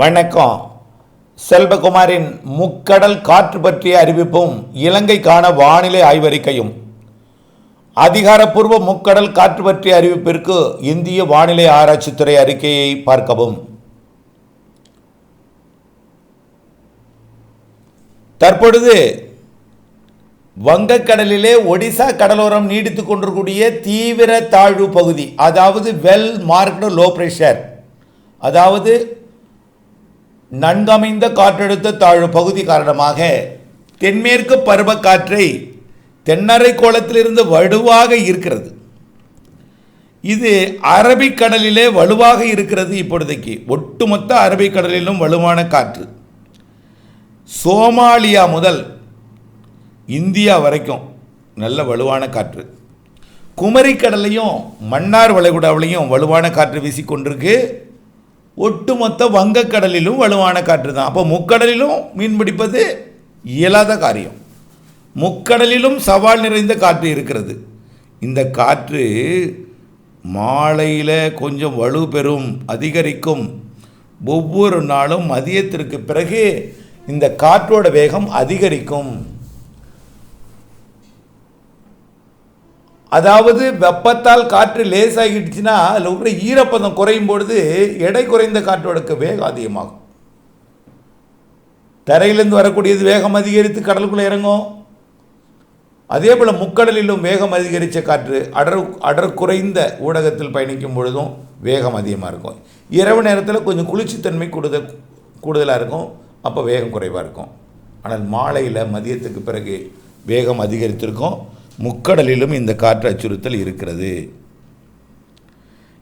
வணக்கம். செல்வகுமாரின் முக்கடல் காற்று பற்றிய அறிவிப்பும் இலங்கைக்கான வானிலை ஆய்வறிக்கையும். அதிகாரப்பூர்வ முக்கடல் காற்று பற்றிய அறிவிப்பிற்கு இந்திய வானிலை ஆராய்ச்சித்துறை அறிக்கையை பார்க்கவும். தற்பொழுது வங்கக்கடலிலே ஒடிசா கடலோரம் நீடித்துக் கொண்டிருக்கூடிய தீவிர தாழ்வு பகுதி அதாவது வெல் மார்க்டு லோ பிரஷர் அதாவது நன்கமைந்த காற்றழுத்த தாழ்வு பகுதி காரணமாக தென்மேற்கு பருவக்காற்றை தென்னரை கோலத்திலிருந்து வலுவாக இருக்கிறது இது அரபிக்கடலிலே வலுவாக இருக்கிறது இப்பொழுதைக்கு. ஒட்டுமொத்த அரபிக்கடலிலும் வலுவான காற்று. சோமாலியா முதல் இந்தியா வரைக்கும் நல்ல வலுவான காற்று. குமரிக்கடலையும் மன்னார் வளைகுடாவிலையும் வலுவான காற்று வீசிக்கொண்டிருக்கு. ஒட்டுமொத்த வங்கக்கடலிலும் வலுவான காற்று தான் அப்போ முக்கடலிலும் மீன் பிடிப்பது இயலாத காரியம். முக்கடலிலும் சவால் நிறைந்த காற்று இருக்கிறது. இந்த காற்று மாலையில் கொஞ்சம் வலு பெறும் அதிகரிக்கும். ஒவ்வொரு நாளும் மதியத்திற்கு பிறகு இந்த காற்றோட வேகம் அதிகரிக்கும். அதாவது வெப்பத்தால் காற்று லேசாகிடுச்சுன்னா அதில் உள்ள ஈரப்பதம் குறையும் பொழுது எடை குறைந்த காற்றோட வேகம் அதிகமாகும். தரையிலேருந்து வரக்கூடியது வேகம் அதிகரித்து கடலுக்குள்ளே இறங்கும். அதே போல் முக்கடலிலும் வேகம் அதிகரித்த காற்று அடர் அடர் குறைந்த ஊடகத்தில் பயணிக்கும் பொழுதும் வேகம் அதிகமாக இருக்கும். இரவு நேரத்தில் கொஞ்சம் குளிர்ச்சித்தன்மை கூடுதல் கூடுதலாக இருக்கும். அப்போ வேகம் குறைவாக இருக்கும். ஆனால் மாலையில் மதியத்துக்கு பிறகு வேகம் அதிகரித்திருக்கும். முக்கடலிலும் இந்த காற்று அச்சுறுத்தல் இருக்கிறது.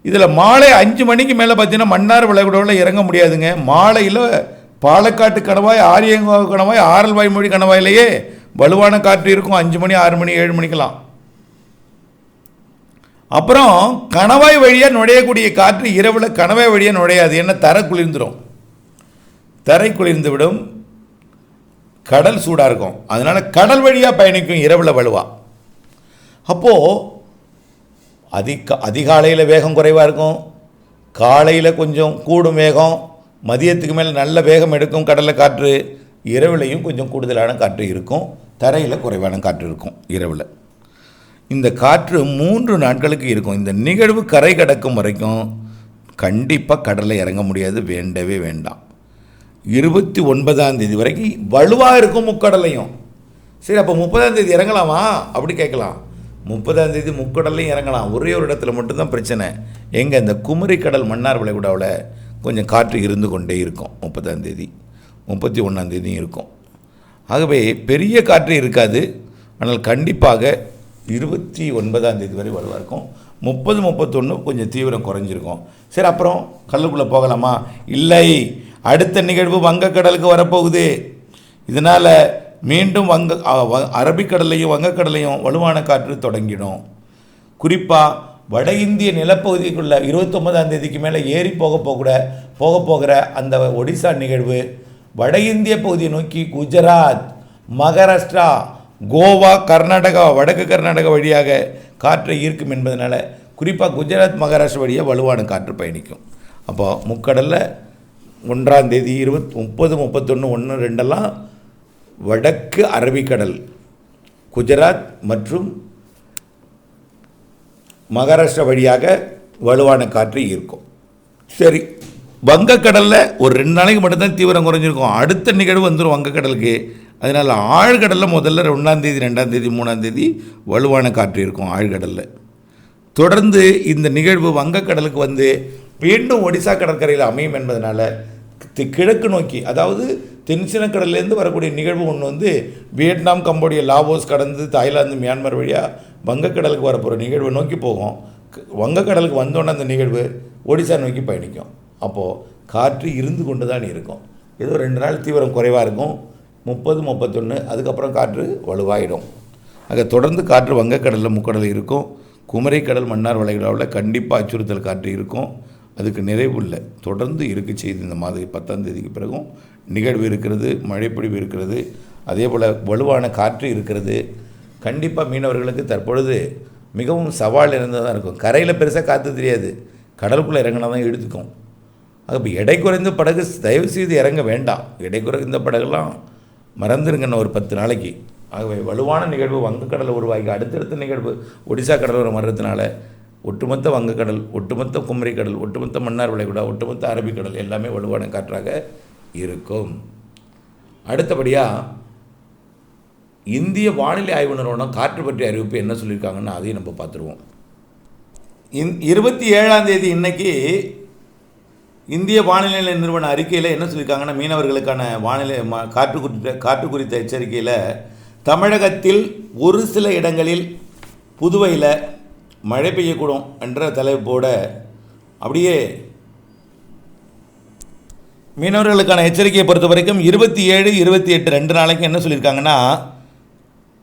இதில் மாலை அஞ்சு மணிக்கு மேலே பார்த்தீங்கன்னா மன்னார் விளைகுடாவில் இறங்க முடியாதுங்க. மாலையில் பாலக்காட்டு கணவாய் ஆரியங்காவு கணவாய் ஆரல் வாய்மொழி கணவாயிலேயே வலுவான காற்று இருக்கும். அஞ்சு மணி ஆறு மணி ஏழு மணிக்கெல்லாம். அப்புறம் கணவாய் வழியாக நுழையக்கூடிய காற்று இரவில் கணவாய் வழியாக நுழையாது. என்ன? தரை குளிர்ந்துடும் தரை குளிர்ந்து விடும். கடல் சூடாக இருக்கும். அதனால் கடல் வழியாக பயணிக்கும் இரவில் வலுவாக அப்போது அதிக அதிகாலையில் வேகம் குறைவாக இருக்கும். காலையில் கொஞ்சம் கூடும் வேகம். மதியத்துக்கு மேலே நல்ல வேகம் எடுக்கும் கடலை காற்று. இரவுலையும் கொஞ்சம் கூடுதலான காற்று இருக்கும். தரையில் குறைவான காற்று இருக்கும் இரவில். இந்த காற்று மூன்று நாட்களுக்கு இருக்கும். இந்த நிகழ்வு கரை கடக்கும் வரைக்கும் கண்டிப்பாக கடலில் இறங்க முடியாது. வேண்டவே வேண்டாம். இருபத்தி ஒன்பதாம் தேதி வரைக்கும் வலுவாக இருக்கும் முக்கடலையும். சரி அப்போ முப்பதாம் தேதி இறங்கலாமா? அப்படி கேட்கலாம். முப்பதாம் தேதி முக்கடல்லையும் இறங்கலாம். ஒரே ஒரு இடத்துல மட்டும்தான் பிரச்சனை. எங்கே இந்த குமரி கடல் மன்னார் விளைகுடாவில் கொஞ்சம் காற்று இருந்து கொண்டே இருக்கும். முப்பதாம் தேதி. முப்பத்தி ஒன்றாம் தேதியும் இருக்கும். ஆகவே பெரிய காற்று இருக்காது. ஆனால் கண்டிப்பாக இருபத்தி ஒன்பதாம் தேதி வரை வலுவாக இருக்கும் முப்பது முப்பத்தொன்று கொஞ்சம் தீவிரம் குறைஞ்சிருக்கும். சரி அப்புறம் கடலுக்குள்ளே போகலாமா? இல்லை. அடுத்த நிகழ்வு வங்கக்கடலுக்கு வரப்போகுது. இதனால் மீண்டும் வங்க அரபிக்கடலையும் வங்கக்கடலையும் வலுவான காற்று தொடங்கிடும். குறிப்பாக வட இந்திய நிலப்பகுதிக்குள்ள இருபத்தொன்பதாம் தேதிக்கு மேலே ஏறி போக போகக்கூட போக போகிற அந்த ஒடிசா நிகழ்வு வட இந்திய பகுதியை நோக்கி குஜராத் மகாராஷ்டிரா கோவா கர்நாடகா வடக்கு கர்நாடகா வழியாக காற்றை ஈர்க்கும் என்பதனால குறிப்பாக குஜராத் மகாராஷ்டிரா வழியாக வலுவான காற்று பயணிக்கும். அப்போ முக்கடலில் ஒன்றாம் தேதி இருபத் முப்பது முப்பத்தொன்று ஒன்று ரெண்டெல்லாம் வடக்கு அரபிக்கடல் குஜராத் மற்றும் மகாராஷ்டிரா வழியாக வலுவான காற்று இருக்கும். சரி வங்கக்கடலில் ஒரு ரெண்டு நாளைக்கு மட்டும்தான் தீவிரம் குறைஞ்சிருக்கும். அடுத்த நிகழ்வு வந்துடும் வங்கக்கடலுக்கு. அதனால் ஆழ்கடலில் முதல்ல ஒன்றாம் தேதி ரெண்டாம் தேதி மூணாம் தேதி வலுவான காற்று இருக்கும் ஆழ்கடலில். தொடர்ந்து இந்த நிகழ்வு வங்கக்கடலுக்கு வந்து மீண்டும் ஒடிசா கடற்கரையில் அமையும் என்பதனால் தி- கிழக்கு நோக்கி அதாவது தென்சினக்கடல்லேருந்து வரக்கூடிய நிகழ்வு ஒன்று வந்து வியட்நாம் கம்போடியா லாவோஸ் கடந்து தாய்லாந்து மியான்மர் வழியாக வங்கக்கடலுக்கு வரப்போகிற நிகழ்வை நோக்கி போகும். வங்கக்கடலுக்கு வந்தோன்னே அந்த நிகழ்வு ஒடிசா நோக்கி பயணிக்கும். அப்போது காற்று இருந்து கொண்டு தான் இருக்கும். ஏதோ ரெண்டு நாள் தீவிரம் குறைவாக இருக்கும். முப்பது முப்பத்தொன்று அதுக்கப்புறம் காற்று வலுவாயிடும். ஆக தொடர்ந்து காற்று வங்கக்கடலில் முக்கடல் இருக்கும். குமரிக்கடல் மன்னார் வளைகுடாவில் கண்டிப்பாக அச்சுறுத்தல் காற்று இருக்கும். அதுக்கு நிறைவு இல்லை. தொடர்ந்து இருக்க செய்து இந்த மாதிரி பத்தாம் தேதிக்கு பிறகும். நிகழ்வு இருக்கிறது மழைப்பொழிவு இருக்கிறது அதே போல் வலுவான காற்று இருக்கிறது. கண்டிப்பாக மீனவர்களுக்கு தற்பொழுது மிகவும் சவால் இருந்ததாக இருக்கும். கரையில் பெருசாக காற்று தெரியாது. கடலுக்குள்ளே இறங்கினா தான் எடுத்துக்கும் அப்போ எடை குறைந்த படகு தயவு செய்து இறங்க வேண்டாம். எடை குறைந்த படகுலாம் மறந்துருங்கண்ண ஒரு பத்து நாளைக்கு. ஆகவே வலுவான நிகழ்வு வங்கக்கடல் உருவாகி அடுத்தடுத்த நிகழ்வு ஒடிசா கடலோரம் வர்றதுனால ஒட்டுமொத்த வங்கக்கடல் ஒட்டுமொத்த குமரிக்கடல் ஒட்டுமொத்த மன்னார் விளைகுடா ஒட்டுமொத்த அரபிக்கடல் எல்லாமே வலுவான காற்றாக இருக்கும். அடுத்தபடியாக இந்திய வானிலை ஆய்வு நிறுவனம் காற்று பற்றிய அறிவிப்பு என்ன சொல்லியிருக்காங்கன்னு அதையும் நம்ம பார்த்துருவோம். இந் இருபத்தி ஏழாம் தேதி இன்னைக்கு இந்திய வானிலை நிறுவன அறிக்கையில் என்ன சொல்லியிருக்காங்கன்னா மீனவர்களுக்கான வானிலை காற்று குறித்த காற்று குறித்த எச்சரிக்கையில் தமிழகத்தில் ஒரு சில இடங்களில் புதுவையில் மழை பெய்யக்கூடும் என்ற தலைப்போட அப்படியே மீனவர்களுக்கான எச்சரிக்கையை பொறுத்த வரைக்கும் இருபத்தி ஏழு இருபத்தி எட்டு ரெண்டு நாளைக்கு என்ன சொல்லியிருக்காங்கன்னா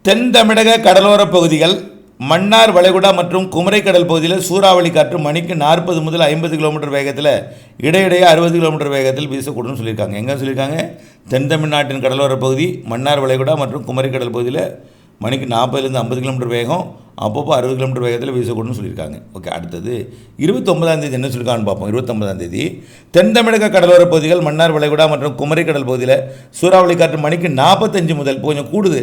தென் தமிழக கடலோரப் பகுதிகள் மன்னார் வளைகுடா மற்றும் குமரைக்கடல் பகுதியில் சூறாவளி காற்று மணிக்கு நாற்பது முதல் ஐம்பது கிலோமீட்டர் வேகத்தில் இடையிடையே அறுபது கிலோமீட்டர் வேகத்தில் வீசக்கூடும்னு சொல்லியிருக்காங்க. எங்கே சொல்லியிருக்காங்க? தென் தமிழ்நாட்டின் கடலோர பகுதி மன்னார் வளைகுடா மற்றும் குமரிக்கடல் பகுதியில் மணிக்கு நாற்பதுலேருந்து ஐம்பது கிலோமீட்டர் வேகம் அப்பப்போ அறுபது கிலோமீட்டர் வேகத்தில் வீசக்கூடும்னு சொல்லியிருக்காங்க. ஓகே அடுத்தது இருபத்தொன்பதாம் தேதி என்ன சொல்லியிருக்காங்கன்னு பார்ப்போம். இருபத்தொன்பதாம் தேதி தென் தமிழக கடலோரப் பகுதிகள் மன்னார் வளைகுடா மற்றும் குமரிக்கடல் பகுதியில் சூறாவளி காற்று மணிக்கு நாற்பத்தஞ்சு முதல் கொஞ்சம் கூடுது.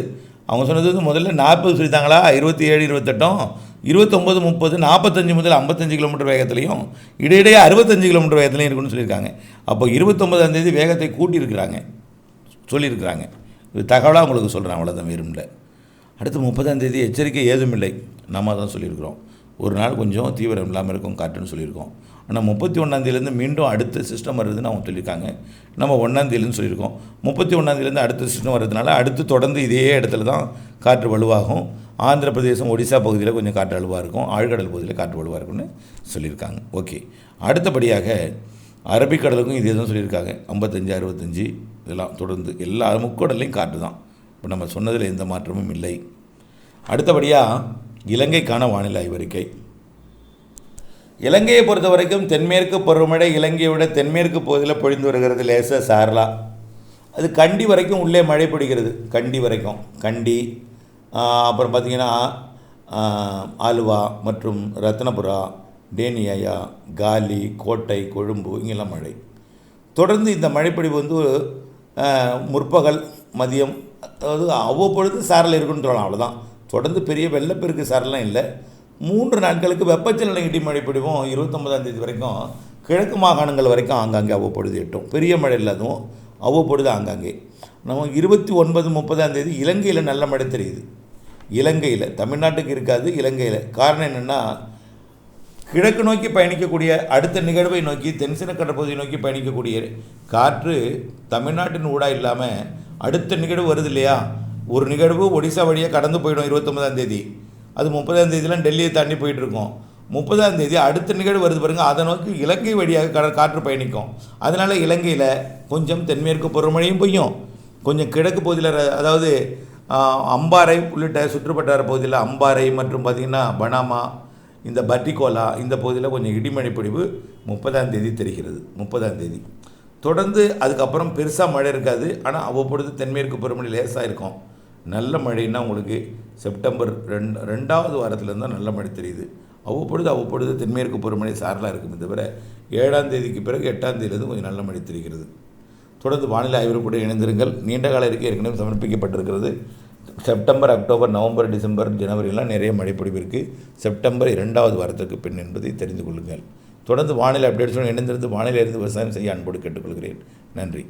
அவங்க சொன்னது வந்து முதல்ல நாற்பது சொல்லித்தாங்களா இருபத்தி ஏழு இருபத்தெட்டும் இருபத்தொம்பது முப்பது நாற்பத்தஞ்சு முதல் ஐம்பத்தஞ்சு கிலோமீட்டர் வேகத்துலையும் இடையிடையே அறுபத்தஞ்சு கிலோமீட்டர் வேகத்துலையும் இருக்குன்னு சொல்லியிருக்காங்க. அப்போ இருபத்தொம்பதாம் தேதி வேகத்தை கூட்டியிருக்கிறாங்க. சொல்லியிருக்கிறாங்க. இது தகவலாக உங்களுக்கு சொல்கிறேன் அவ்வளோதான் விரும்பல அடுத்து முப்பதாம் தேதி எச்சரிக்கை ஏதுமில்லை நம்ம தான் சொல்லியிருக்கிறோம். ஒரு நாள் கொஞ்சம் தீவிரம் இல்லாமல் இருக்கும் காற்றுன்னு சொல்லியிருக்கோம். ஆனால் முப்பத்தி ஒன்றாந்தேதியிலேருந்து மீண்டும் அடுத்த சிஸ்டம் வருதுன்னு அவங்க சொல்லியிருக்காங்க. நம்ம ஒன்றாந்தேதியிலேருந்து சொல்லியிருக்கோம். முப்பத்தி ஒன்றாந்தேதியிலேருந்து அடுத்த சிஸ்டம் வர்றதுனால அடுத்து தொடர்ந்து இதே இடத்துல தான் காற்று வலுவாகும். ஆந்திர பிரதேசம் ஒடிசா பகுதியில் கொஞ்சம் காற்று வலுவாக இருக்கும். ஆழ்கடல் பகுதியில் காற்று வலுவாக இருக்கும்னு சொல்லியிருக்காங்க. ஓகே. அடுத்தபடியாக அரபிக்கடலுக்கும் இதே தான் சொல்லியிருக்காங்க. ஐம்பத்தஞ்சு அறுபத்தஞ்சு இதெல்லாம் தொடர்ந்து எல்லா முக்கடல்லையும் காற்று தான். இப்போ நம்ம சொன்னதில் எந்த மாற்றமும் இல்லை. அடுத்தபடியாக இலங்கைக்கான வானிலை ஆய்வறிக்கை. இலங்கையை பொறுத்த வரைக்கும் தென்மேற்கு பருவமழை இலங்கையை விட தென்மேற்கு பகுதியில் பொழிந்து வருகிறது லேசாக சாரலா. அது கண்டி வரைக்கும் உள்ளே மழை பிடிக்கிறது கண்டி வரைக்கும். கண்டி அப்புறம் பார்த்திங்கன்னா ஆலுவா மற்றும் ரத்னபுரா டேனியாயா காலி கோட்டை கொழும்பு இங்கெல்லாம் மழை. தொடர்ந்து இந்த மழைப்பொழிவு வந்து முற்பகல் மதியம் அதாவது அவ்வப்பொழுது சாரல் இருக்குன்னு சொல்லலாம் அவ்வளோதான் தொடர்ந்து பெரிய வெள்ளப்பெருக்கு சாரலாம் இல்லை. மூன்று நாட்களுக்கு வெப்பச்சலன இடி மழை பொழிவும் இருபத்தொம்பதாம் தேதி வரைக்கும் கிழக்கு மாகாணங்கள் வரைக்கும் ஆங்காங்கே அவ்வப்பொழுது எட்டும். பெரிய மழை இல்லாதும் அவ்வப்பொழுது ஆங்காங்கே. நம்ம இருபத்தி ஒன்பது முப்பதாம் தேதி இலங்கையில் நல்ல மழை தெரியுது. இலங்கையில் தமிழ்நாட்டுக்கு இருக்காது இலங்கையில். காரணம் என்னென்னா கிழக்கு நோக்கி பயணிக்கக்கூடிய அடுத்த நிகழ்வை நோக்கி தென்சின கடற்பகுதியை நோக்கி பயணிக்கக்கூடிய காற்று தமிழ்நாட்டின் ஊடாக இல்லாமல் அடுத்த நிகழ்வு வருது இல்லையா? ஒரு நிகழ்வு ஒடிசா வழியாக கடந்து போயிடும் இருபத்தொம்பதாம் தேதி. அது முப்பதாம் தேதியெலாம் டெல்லியை தாண்டி போயிட்டு இருக்கும். முப்பதாம் தேதி அடுத்த நிகழ்வு வருது பாருங்கள் அதை நோக்கி இலங்கை வழியாக கட காற்று பயணிக்கும். அதனால் இலங்கையில் கொஞ்சம் தென்மேற்கு பருவமழையும் பெய்யும். கொஞ்சம் கிழக்கு பகுதியில் அதாவது அம்பாறை உள்ளிட்ட சுற்றுப்பட்டார பகுதியில் அம்பாறை மற்றும் பார்த்திங்கன்னா பனாமா இந்த பட்டிகோலா இந்த பகுதியில் கொஞ்சம் இடிமழை பொழிவு முப்பதாம் தேதி தெரிகிறது முப்பதாம் தேதி. தொடர்ந்து அதுக்கப்புறம் பெருசாக மழை இருக்காது. ஆனால் அவ்வப்பொழுது தென்மேற்கு பருவமழை லேசாக இருக்கும். நல்ல மழைன்னா உங்களுக்கு செப்டம்பர் ரெண்டு ரெண்டாவது வாரத்துலேருந்து தான் நல்ல மழை தெரியுது. அவ்வப்பொழுது அவ்வப்பொழுது தென்மேற்கு பருவமழை சாரலாக இருக்குமே தவிர ஏழாம் தேதிக்கு பிறகு எட்டாம் தேதியிலிருந்து கொஞ்சம் நல்ல மழை தெரிகிறது. தொடர்ந்து வானிலை ஆய்வு கூட இணைந்திருங்கள். நீண்ட கால அறிக்கை ஏற்கனவே சமர்ப்பிக்கப்பட்டிருக்கிறது. செப்டம்பர் அக்டோபர் நவம்பர் டிசம்பர் ஜனவரியெல்லாம் நிறைய மழைப்பொழிவு இருக்குது செப்டம்பர் இரண்டாவது வாரத்திற்கு பின் என்பதை தெரிந்து கொள்ளுங்கள். தொடர்ந்து வானிலை அப்டேட்ஸுடன் இணைந்திருந்து வானிலை இருந்து விவசாயம் செய்ய அன்போடு கேட்டுக்கொள்கிறேன். நன்றி.